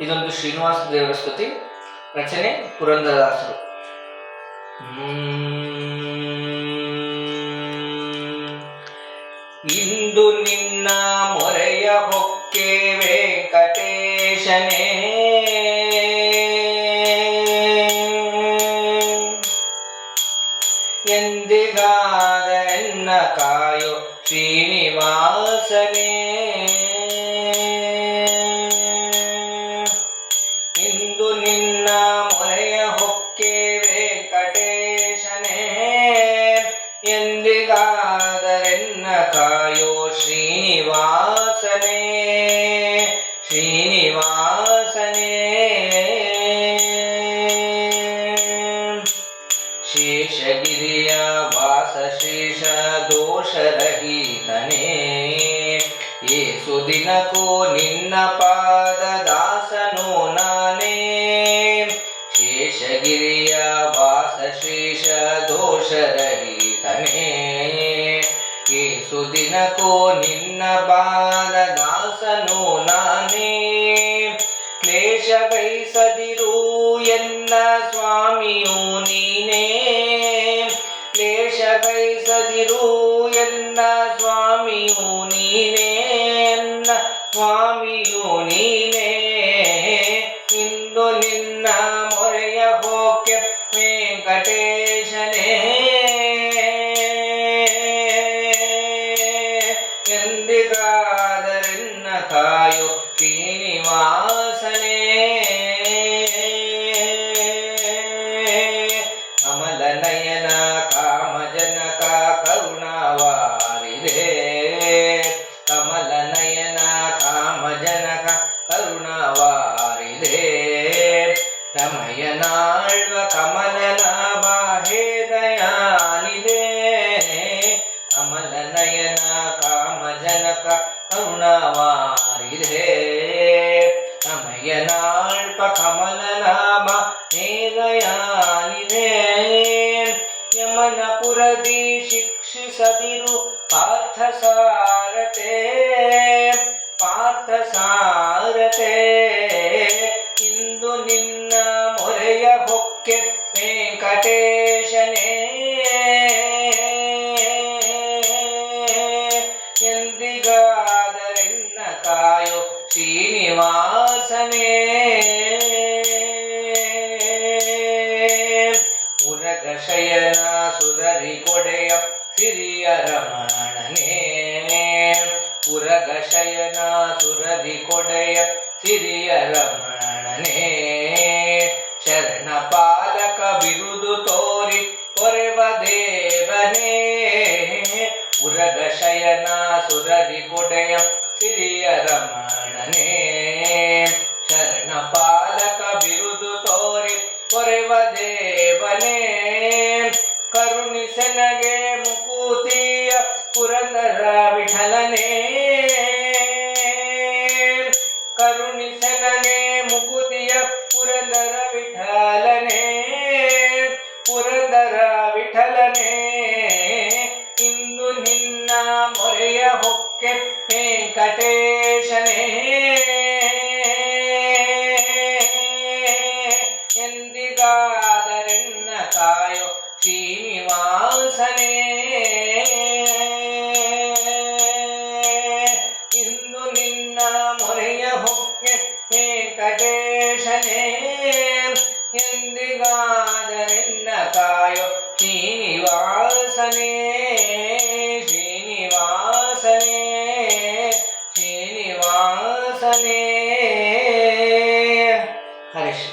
ಇದೊಂದು ಶ್ರೀನಿವಾಸ ದೇವರ ಸ್ತುತಿ ರಚನೆ ಪುರಂದರದಾಸರು. ಇಂದು ನಿನ್ನ ಮೊರೆಯ ಹೊಕ್ಕೆ ವೆಂಕಟೇಶನೇ. ಎಂದಿಗಾದರೆನ್ನ ಕಾಯೋ ಶ್ರೀನಿವಾಸನೇ. ಇಂದು ನಿನ್ನ ಮೊರೆಯ ಹೊಕ್ಕೆ ವೆಂಕಟೇಶನೆ ಎಂದಿಗಾದರೆನ್ನ ಕಾಯೋ ಶ್ರೀನಿವಾಸನೆ. ಶ್ರೀನಿವಾಸನೆ. ಶೇಷಗಿರಿಯ ವಾಸ ಶೇಷ ದೋಷರಹಿತನೇ ಏಸು ದಿನಕ್ಕೂ ನಿನ್ನ ಪಾದ ದಾಸನು ನಾನೇ. ಶೇಷಗಿರಿಯ ವಾಸ ಶೇಷ ದೋಷರಹಿತನೇ. ಏಸು ದಿನಕ್ಕೂ ನಿನ್ನ ಪಾದ ದಾಸನು ನಾನೇ. ಕ್ಲೇಶ ಬಯಸದಿರು ಎನ್ನ ಸ್ವಾಮಿಯು ನೀನೇ. ಕ್ಲೇಶ ಬಯಸದಿರು ಎನ್ನ ಸ್ವಾಮಿಯು ನೀನೇ. ಸ್ವಾಮಿಯು ನೀನೇ ಇಂದು ನಿನ್ನ ಮೊರೆಯ ಹೋಕೆ ವೆಂಕಟೇಶನೇ ರಮಯನಾಳ್ವ ಕಮಲ ನಾಭ ಹೇ ದಯಾನಿದೆ ಕಮಲ ಕರುಣವಾರಿದೆ ರಮಯನಾಳ್ಪ ಕಮಲ ನಾಮ ಹೇ ಯಮನಪುರದಿ ಶಿಕ್ಷಿಸದಿರು ಪಾರ್ಥ ಸಾರತೆ ಪಾರ್ಥ ಸಾರತೆ ಇಂದು ನಿನ್ನ വെങ്കടേശനെ എന്തികാതരെന്ന കായോ ശ്രീനിവാസനേ. ഉരകശയന സുരരി കൊടയ സിറിയ രമണനേ ഉരകശയന സുരരി കൊടയ സിറിയ രമണനേ ಕೊಡೆಯ ಸಿರಿಯ ರಮಣನೇ ಶರಣ ಪಾಲಕ ಬಿರುದು ತೋರಿ ಕೊರೆವ ದೇವನೇ ಉರಗ ಶಯನ ಸುರರಿ ಕೊಡೆಯ ಸಿರಿಯ ರಮಣನೇ ಶರಣ ಪಾಲಕ ಬಿರುದು ತೋರಿ ಕೊರೆವ ದೇವನೇ ಕರುಣಿಸನಗೆ ಮೊರೆಯ ಹೊಕ್ಕೆ ವೆಂಕಟೇಶನೇ ಎಂದಿಗಾದರೆನ್ನ ಕಾಯೋ ಶ್ರೀನಿವಾಸನೇ ಇಂದು ನಿನ್ನ ಮೊರೆಯ ಹೊಕ್ಕೆ ವೆಂಕಟೇಶನೇ ಎಂದಿಗಾದರೆನ್ನ ಕಾಯೋ ಶ್ರೀನಿವಾಸನೇ ಶ್ರೀನಿವಾಸನೇ ಶ್ರೀನಿವಾಸನೇ ಹರೀಶ್